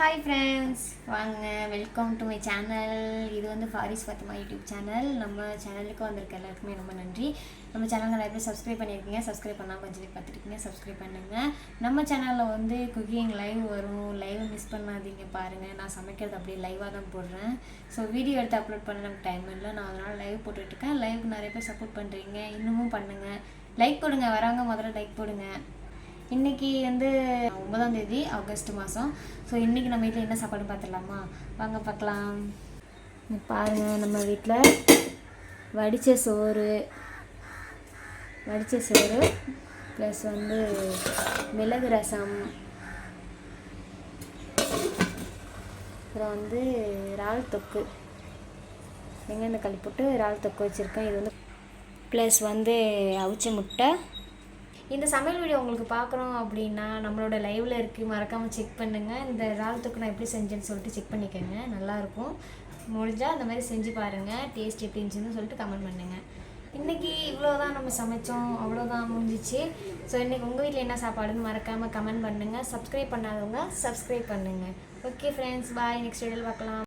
Hi friends வாங்க welcome to my channel இது வந்து ஃபாரிஸ் ஃபத்திமா யூடியூப் சேனல் நம்ம சேனலுக்கு வந்திருக்க எல்லாருக்குமே ரொம்ப நன்றி. நம்ம சேனல் நிறைய பேர் சப்ஸ்கிரைப் பண்ணியிருக்கீங்க. சப்ஸ்கிரைப் பண்ணால் கொஞ்சம் பேர் பார்த்துருக்கீங்க. சப்ஸ்கிரைப் பண்ணுங்கள் நம்ம சேனலில் வந்து குக்கிங் லைவ் வரும். லைவ் மிஸ் பண்ணாதீங்க பாருங்கள் நான் சமைக்கிறது அப்படியே லைவாக தான் போடுறேன். ஸோ வீடியோ எடுத்து அப்லோட் பண்ண நமக்கு டைம் இல்லை. நான் அதனால் லைவ் போட்டுட்ருக்கேன் லைவுக்கு நிறைய பேர் சப்போர்ட் பண்ணுறீங்க இன்னமும் பண்ணுங்கள் லைக் போடுங்க. வராங்க முதல்ல லைக் போடுங்க. இன்னைக்கு வந்து ஒன்பதாம் தேதி ஆகஸ்ட் மாதம் ஸோ இன்னைக்கு நம்ம வீட்டில் என்ன சாப்பாடு பார்த்துடலாமா வாங்க பார்க்கலாம் பாருங்கள் பாருங்க நம்ம வீட்டில் வடித்த சோறு வடித்த சோறு ப்ளஸ் வந்து மிளகு ரசம் அப்புறம் வந்து இறால் தொக்கு. வெங்காயம் களி போட்டு இறால் தொக்கு வச்சுருக்கேன். இது வந்து ப்ளஸ் வந்து அவிச்ச முட்டை இந்த சமையல் வீடியோ உங்களுக்கு பார்க்குறோம் அப்படின்னா நம்மளோட லைவில் இருக்குது மறக்காமல் செக் பண்ணுங்கள் இந்த இறால் நான் எப்படி செஞ்சேன்னு சொல்லிட்டு செக் பண்ணிக்கோங்க. நல்லாயிருக்கும் முடிஞ்சால் அந்த மாதிரி செஞ்சு பாருங்கள் டேஸ்ட் எப்படி இருந்துச்சுன்னு சொல்லிட்டு கமெண்ட் பண்ணுங்கள் இன்றைக்கி இவ்வளோதான் நம்ம சமைச்சோம். அவ்வளோதான் முடிஞ்சிச்சு. ஸோ இன்றைக்கி உங்கள் வீட்டில் என்ன சாப்பாடுன்னு மறக்காமல் கமெண்ட் பண்ணுங்கள் சப்ஸ்கிரைப் பண்ணாதவங்க சப்ஸ்கிரைப் பண்ணுங்கள் ஓகே ஃப்ரெண்ட்ஸ் பாய் நெக்ஸ்ட் வீடியோவில் பார்க்கலாம்.